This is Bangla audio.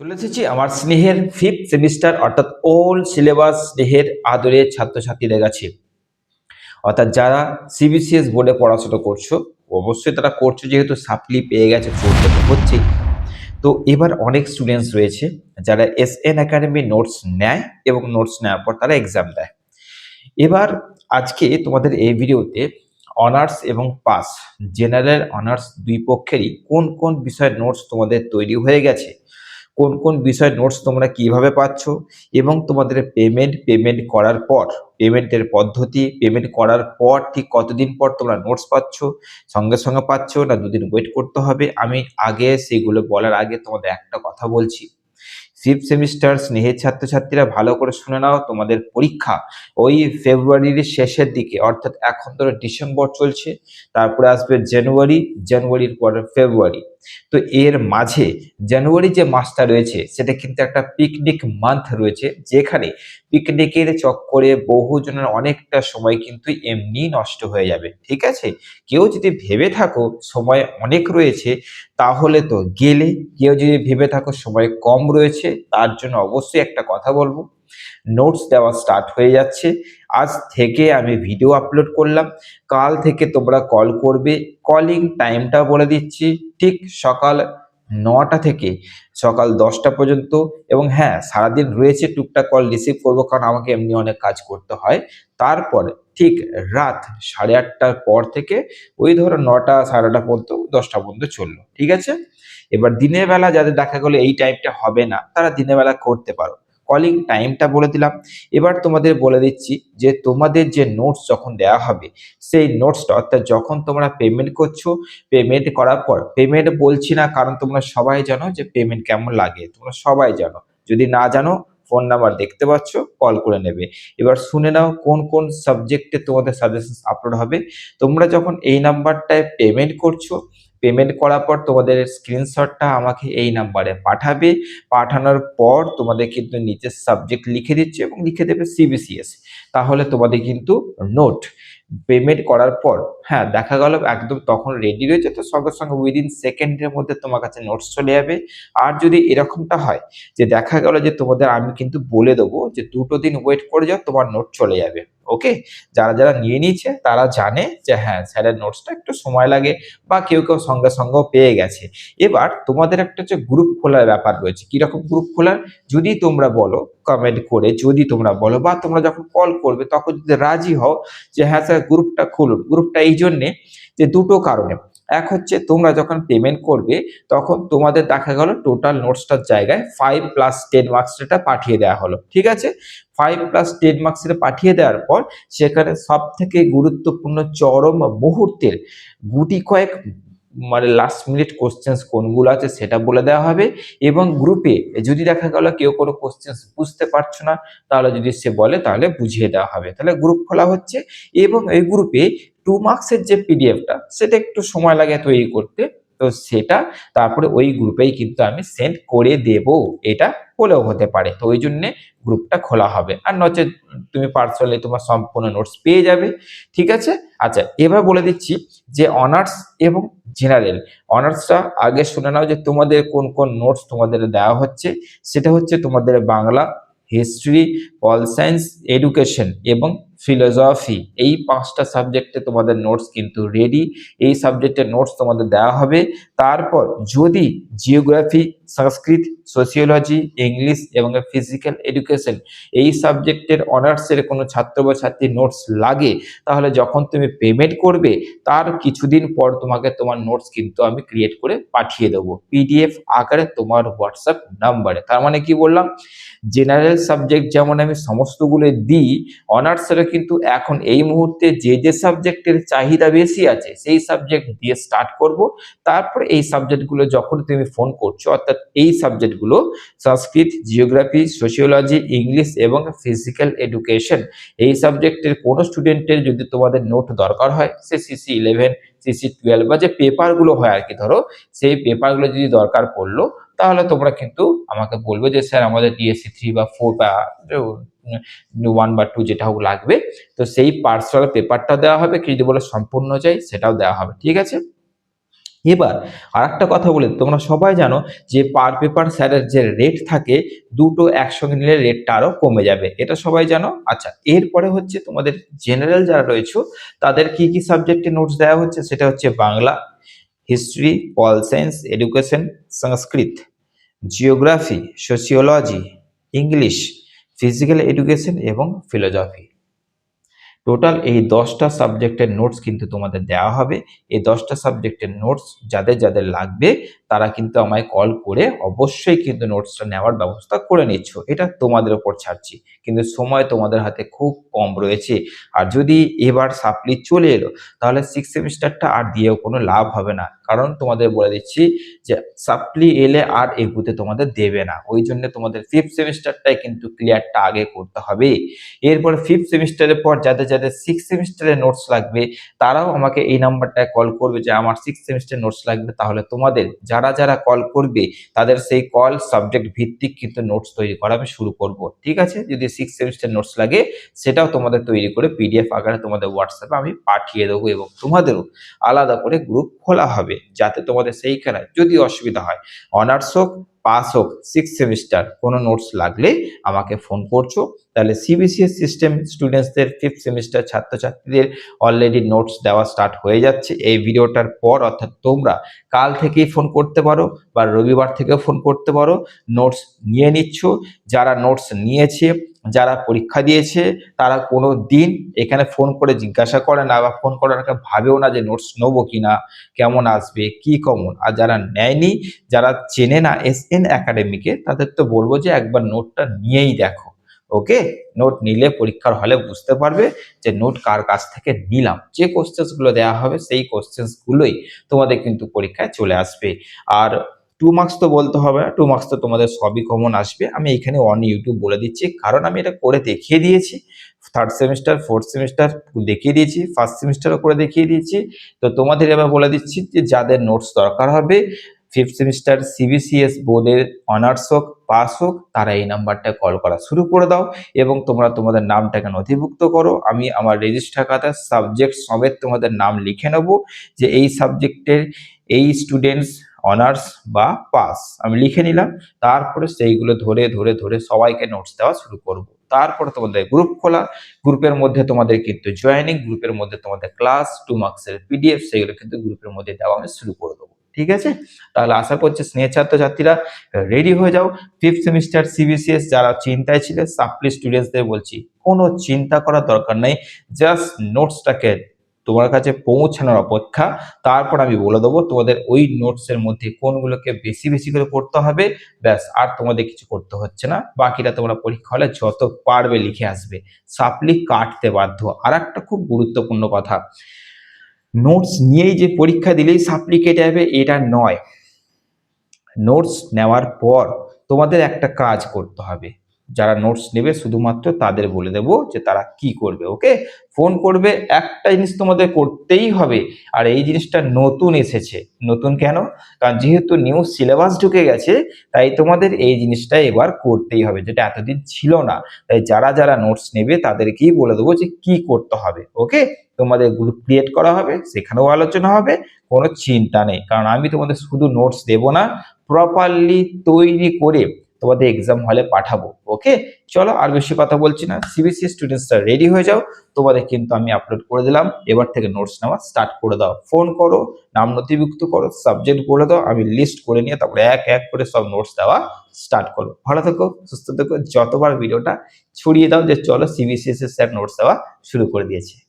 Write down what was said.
চলে এসেছি আমার স্নেহের ফিফথ সেমিস্টার অর্থাৎ ওল্ড সিলেবাস স্নেহের আদরের ছাত্রছাত্রীদের কাছে। অর্থাৎ যারা সিবিসিএস বোর্ডে পড়াশোনা করছ, অবশ্যই তারা করছ যেহেতু সাপ্লি পেয়ে গেছে পড়তে তো হচ্ছেই। তো এবার অনেক স্টুডেন্টস রয়েছে, যারা এস এন একাডেমি নোটস নেয় এবং নোটস নেওয়ার পর তারা এক্সাম দেয়। এবার আজকে তোমাদের এই ভিডিওতে অনার্স এবং পাস জেনারেল অনার্স দুই পক্ষেরই কোন কোন বিষয়ের নোটস তোমাদের তৈরি হয়ে গেছে কোন কোন বিষয়ের নোটস তোমরা কীভাবে পাচ্ছ এবং তোমাদের পেমেন্ট পেমেন্ট করার পর পেমেন্টের পদ্ধতি পেমেন্ট করার পর ঠিক কতদিন পর তোমরা নোটস পাচ্ছ, সঙ্গে সঙ্গে পাচ্ছ না দুদিন ওয়েট করতে হবে? আমি আগে সেগুলো বলার আগে তোমাদের একটা কথা বলছি। ফিফথ সেমিস্টার স্নেহের ছাত্রছাত্রীরা ভালো করে শুনে নাও, তোমাদের পরীক্ষা ওই ফেব্রুয়ারির শেষের দিকে, অর্থাৎ এখন ধরো ডিসেম্বর চলছে, তারপরে আসবে জানুয়ারি, জানুয়ারির পরে ফেব্রুয়ারি। তো এর মাঝে জানুয়ারি যে মাসটা রয়েছে, সেটা কিন্তু একটা পিকনিক মান্থ রয়েছে, যেখানে পিকনিকের চক্করে বহুজনের অনেকটা সময় কিন্তু এমনি নষ্ট হয়ে যাবে। ঠিক আছে? কেউ যদি ভেবে থাকো সময় অনেক রয়েছে, তাহলে তো গেলে কেউ যদি ভেবে থাকো সময় কম রয়েছে, তার জন্য অবশ্যই একটা কথা বলব। নোটস দেওয়া স্টার্ট হয়ে যাচ্ছে। আজ থেকে আমি ভিডিও আপলোড করলাম। কাল থেকে তোমরা কল করবে। কলিং টাইমটা বলে দিচ্ছি। ঠিক সকাল নটা থেকে সকাল দশটা পর্যন্ত। এবং হ্যাঁ সারাদিন রয়েছে টুকটাক কল রিসিভ করব কারণ আমাকে এমনি অনেক কাজ করতে হয়। তারপরে ঠিক রাত সাড়ে আটটার পর থেকে ওই ধরো নটা, সাড়ে নটা পর্যন্ত, দশটা পর্যন্ত চলল। ঠিক আছে? এবার দিনের বেলা যাদের দেখা গেলো এই টাইমটা হবে না, তারা দিনের বেলা করতে পারো। কলিং টাইমটা বলে দিলাম। এবার তোমাদের বলে দিচ্ছি যে তোমাদের যে নোটস যখন দেওয়া হবে, সেই নোটসটা অর্থাৎ যখন তোমরা পেমেন্ট করছ পেমেন্ট করার পর পেমেন্ট বলছি না কারণ তোমরা সবাই জানো যে পেমেন্ট কেমন লাগে। তোমরা সবাই জানো। যদি না জানো ফোন নাম্বার দেখতে পাচ্ছ কল করে নেবে। এবার শুনে নাও কোন কোন সাবজেক্টে তোমাদের সাজেশন আপলোড হবে। তোমরা যখন এই নাম্বারটায় পেমেন্ট করছ পেমেন্ট করার পর তোমাদের স্ক্রিনশটটা আমাকে এই নাম্বারে পাঠাবে। পাঠানোর পর তোমাদের কিন্তু নিচের সাবজেক্ট লিখে দিচ্ছে এবং লিখে দেবে সিবিসিএস তাহলে তোমাদের কিন্তু নোট পেমেন্ট করার পর হ্যাঁ দেখা গেল একদম তখন রেডি রয়েছে, তো সঙ্গে সঙ্গে উইদিন সেকেন্ডের মধ্যে তোমার কাছে নোটস চলে যাবে। আর যদি এরকমটা হয় যে দেখা গেল যে তোমাদের আমি কিন্তু বলে দেবো যে দুটো দিন ওয়েট করে যাও, তোমার নোট চলে যাবে ওকে যারা যারা নিয়ে নিয়েছে, তারা জানে যে হ্যাঁ স্যারের নোটসটা একটু সময় লাগে বা কেউ কেউ সঙ্গে সঙ্গেও পেয়ে গেছে। এবার তোমাদের একটা হচ্ছে গ্রুপ খোলার ব্যাপার রয়েছে। কীরকম গ্রুপ খোলার? যদি তোমরা বলো কমেন্ট করে যদি তোমরা বলো বা তোমরা যখন কল করবে তখন যদি রাজি হও যে হ্যাঁ স্যার গ্রুপটা খুলুন। গ্রুপটা এই জন্যে যে দুটো কারণে। এক হচ্ছে তোমরা যখন পেমেন্ট করবে তখন তোমাদের দেখা গেল টোটাল নোটসটার জায়গায় ফাইভ প্লাস টেন মার্কসটা পাঠিয়ে দেওয়া হলো। ঠিক আছে? ফাইভ প্লাস টেন মার্কসের পাঠিয়ে দেওয়ার পর সেখানে সব থেকে গুরুত্বপূর্ণ চরম মুহূর্তের গুটি কয়েক মানে লাস্ট মিনিট কোশ্চেন্স কোনগুলো আছে সেটা বলে দেওয়া হবে এবং গ্রুপে যদি দেখা গেল কেউ কোনো কোশ্চেন্স বুঝতে পারছ না, তাহলে যদি সে বলে তাহলে বুঝিয়ে দেওয়া হবে। তাহলে গ্রুপ খোলা হচ্ছে এবং এই গ্রুপে টু মার্কসের যে পিডিএফটা সেটা একটু সময় লাগে তৈরি করতে। তো সেটা তারপরে ওই গ্রুপেই কিন্তু আমি সেন্ড করে দেব। এটা হলেও হতে পারে। তো ওই জন্যে গ্রুপটা খোলা হবে। আর নচেত তুমি পার্সোনালি তোমার সম্পূর্ণ নোটস পেয়ে যাবে। ঠিক আছে? আচ্ছা এবার বলে দিচ্ছি যে অনার্স এবং জেনারেল অনার্সটা আগে শুনে নাও যে তোমাদের কোন কোন নোটস তোমাদের দেওয়া হচ্ছে। সেটা হচ্ছে তোমাদের Bangla history pol science education এবং ফিলোসফি, এই পাঁচটা সাবজেক্টে তোমাদের নোটস কিন্তু রেডি এই সাবজেক্টের নোটস তোমাদের দেওয়া হবে। তারপর যদি জিওগ্রাফি সংস্কৃত সোসিওলজি ইংলিশ এবং ফিজিক্যাল এডুকেশন এই সাবজেক্টের অনার্সের কোনো ছাত্র বা ছাত্রীর নোটস লাগে, তাহলে যখন তুমি পেমেন্ট করবে, তার কিছুদিন পর তোমাকে তোমার নোটস কিন্তু আমি ক্রিয়েট করে পাঠিয়ে দেবো। পিডিএফ আকারে তোমার হোয়াটসঅ্যাপ নাম্বারে তার মানে কি বললাম? জেনারেল সাবজেক্ট যেমন আমি সমস্তগুলো দিই অনার্সের কিন্তু এখন এই মুহূর্তে যে যে সাবজেক্টের চাহিদা বেশি আছে, সেই সাবজেক্ট দিয়ে স্টার্ট করব। তারপর এই সাবজেক্টগুলো যখন তুমি ফোন করছ, অর্থাৎ এই সাবজেক্টগুলো সংস্কৃত জিওগ্রাফি সোশিওলজি ইংলিশ এবং ফিজিক্যাল এডুকেশন এই সাবজেক্টের কোনো স্টুডেন্টের যদি তোমাদের নোট দরকার হয়, সে সিসি ইলেভেন সিসি টুয়েলভ বা যে পেপারগুলো হয় আর কি, ধরো, সেই পেপারগুলো যদি দরকার পড়ল, তাহলে তোমরা কিন্তু আমাকে বলবে যে, স্যার, আমাদের ডিএসসি থ্রি বা ফোর বা ওয়ান বা টু যেটা হোক লাগবে। তো সেই পার্সোনাল পেপারটা দেওয়া হবে কি যদি বলে সম্পূর্ণ চাই সেটাও দেওয়া হবে, ঠিক আছে? এবার আর একটা কথা বলে, তোমরা সবাই জানো যে পার পেপার স্যারের যে রেট থাকে, দুটো একসঙ্গে নিলে রেটটা আরও কমে যাবে, এটা সবাই জানো? আচ্ছা এরপরে হচ্ছে তোমাদের জেনারেল যারা রয়েছে, তাদের কি কি সাবজেক্টে নোটস দেওয়া হচ্ছে? সেটা হচ্ছে Bangla history pol science education Sanskrit geography sociology English physical education এবং ফিলোজফি টোটাল এই দশটা সাবজেক্টের নোটস কিন্তু তোমাদের দেওয়া হবে। এই দশটা সাবজেক্টের নোটস যাদের যাদের লাগবে তারা কিন্তু আমায় কল করে অবশ্যই কিন্তু নোটসটা নেওয়ার ব্যবস্থা করে নিচ্ছ। এটা তোমাদের ওপর ছাড়ছি। কিন্তু সময় তোমাদের হাতে খুব কম রয়েছে। আর যদি এবার সাপ্লি চলে এলো, তাহলে সিক্স সেমিস্টারটা আর দিয়েও কোনো লাভ হবে না। কারণ তোমাদের বলে দিচ্ছি যে সাপ্লি এলে আর এগুতে তোমাদের দেবে না। ওই জন্য তোমাদের ফিফথ সেমিস্টারটাই কিন্তু ক্লিয়ারটা আগে করতে হবে। এরপর ফিফথ সেমিস্টারের পর যাদের যাদের সিক্স সেমিস্টারের নোটস লাগবে, তারাও আমাকে এই নাম্বারটায় কল করবে যে আমার সিক্স সেমিস্টার নোটস লাগবে, তাহলে তোমাদের যারা যারা কল করবে, তাদের সেই কল সাবজেক্ট ভিত্তিক কিন্তু নোটস তৈরি করা আমি শুরু করব। ঠিক আছে? যদি সিক্স সেমিস্টার নোটস লাগে, সেটাও তোমাদের তৈরি করে পিডিএফ আকারে তোমাদের হোয়াটসঅ্যাপে আমি পাঠিয়ে দেবো এবং তোমাদেরও আলাদা করে গ্রুপ খোলা হবে, যাতে তোমাদের সেইখানে যদি অসুবিধা হয় অনার্স হোক পাস হোক সিক্স সেমিস্টার কোনো নোটস লাগলে আমাকে ফোন করছ। তাহলে সিবিসিএস সিস্টেম স্টুডেন্টসদের ফিফথ সেমিস্টার ছাত্রছাত্রীদের অলরেডি নোটস দেওয়া স্টার্ট হয়ে যাচ্ছে। এই ভিডিওটার পর অর্থাৎ তোমরা কাল থেকেই ফোন করতে পারো বা রবিবার থেকেও ফোন করতে পারো। নোটস নিয়ে নিচ্ছ। যারা নোটস নিয়েছে যারা পরীক্ষা দিয়েছে, তারা কোনো দিন এখানে ফোন করে জিজ্ঞাসা করে না বা ফোন করার আগে ভাবেও না যে নোটস নেব কিনা, কেমন আসবে, কি কমন আর যারা নেয়নি, যারা চেনে না এস এন একাডেমিকে তাদের তো বলব যে একবার নোটটা নিয়েই দেখো ওকে নোট নিলে পরীক্ষার হলে বুঝতে পারবে যে নোট কার কাছ থেকে নিলাম, যে কোশ্চেন্সগুলো দেওয়া হবে, সেই কোশ্চেন্স গুলোই তোমাদের কিন্তু পরীক্ষায় চলে আসবে। আর টু মার্কস তো বলতে হবে টু মার্কস তো তোমাদের সবই কমন আসবে। আমি এখানে অন ইউটিউব বলে দিচ্ছি, কারণ আমি এটা করে দেখিয়ে দিয়েছি। থার্ড সেমিস্টার ফোর্থ সেমিস্টার দেখিয়ে দিয়েছি ফার্স্ট সেমিস্টারও করে দেখিয়ে দিয়েছি। তো তোমাদের এবার বলে দিচ্ছি যে যাদের নোটস দরকার হবে ফিফথ সেমিস্টার সিবিসিএস বোর্ডের অনার্স হোক পাস হোক, তারা এই নাম্বারটা কল করা শুরু করে দাও এবং তোমরা তোমাদের নামটাকে নথিভুক্ত করো। আমি আমার রেজিস্টার খাতার সাবজেক্ট সমেত তোমাদের নাম লিখে নেব যে এই সাবজেক্টের এই স্টুডেন্টস অনার্স বা পাস আমি লিখে নিলাম, তারপরে সেইগুলো ধরে ধরে ধরে সবাইকে নোটস দেওয়া শুরু করব। তারপরে তোমাদের গ্রুপ খোলা। গ্রুপের মধ্যে তোমাদের কিন্তু জয়েনিং গ্রুপের মধ্যে তোমাদের ক্লাস টু মার্কসের পিডিএফ সেগুলো কিন্তু গ্রুপের মধ্যে দেওয়া আমি শুরু করে দেবো। ঠিক আছে? তাহলে আশা করছি স্নেহ ছাত্রছাত্রীরা রেডি হয়ে যাও। ফিফথ সেমিস্টার সিবিসিএস যারা চিন্তায় ছিল সাপ্লি স্টুডেন্টসদের বলছি, কোনো চিন্তা করার দরকার নেই। জাস্ট নোটসটাকে তোমার কাছে পৌঁছানোর অপেক্ষা। তারপর আমি বলে দেবো তোমাদের ওই নোটসের মধ্যে কোনগুলোকে বেশি বেশি করে পড়তে হবে। ব্যাস, আর তোমাদের কিছু করতে হচ্ছে না। বাকিটা তোমরা পরীক্ষা হলে যত পারবে লিখে আসবে। সাপলি কাটতে বাধ্য। আর একটা খুব গুরুত্বপূর্ণ কথা। নোটস নিয়েই যে পরীক্ষা দিলেই সাপলি কেটে যাবে, এটা নয়। নোটস নেওয়ার পর তোমাদের একটা কাজ করতে হবে। যারা নোটস নেবে শুধুমাত্র তাদের বলে দেবো যে তারা কি করবে ওকে ফোন করবে, একটা জিনিস তোমাদের করতেই হবে। আর এই জিনিসটা নতুন এসেছে। নতুন কেন? কারণ যেহেতু নিউ সিলেবাস ঢুকে গেছে, তাই তোমাদের এই জিনিসটা এবার করতেই হবে, যেটা এতদিন ছিল না। তাই যারা যারা নোটস নেবে, তাদেরকেই বলে দেবো যে কি করতে হবে ওকে তোমাদের গ্রুপ ক্রিয়েট করা হবে, সেখানেও আলোচনা হবে, কোনো চিন্তা নেই। কারণ আমি তোমাদের শুধু নোটস দেবো না প্রপারলি তৈরি করে তোমাদের এক্সাম হলে পাঠাবো। ওকে চলো আর বেশি কথা বলছি না। সিবিসি স্টুডেন্টসরা রেডি হয়ে যাও। তোমাদের কিন্তু আমি আপলোড করে দিলাম। এবার থেকে নোটস নেওয়া স্টার্ট করে দাও। ফোন করো, নাম নথিভুক্ত করো সাবজেক্ট বলে দাও, আমি লিস্ট করে নিয়ে তারপরে এক এক করে সব নোটস দেওয়া স্টার্ট করো ভালো থেকো, সুস্থ থেকো, যতবার ভিডিওটা ছড়িয়ে দাও যে চলো সিবিসিএস স্যার নোটস দেওয়া শুরু করে দিয়েছে।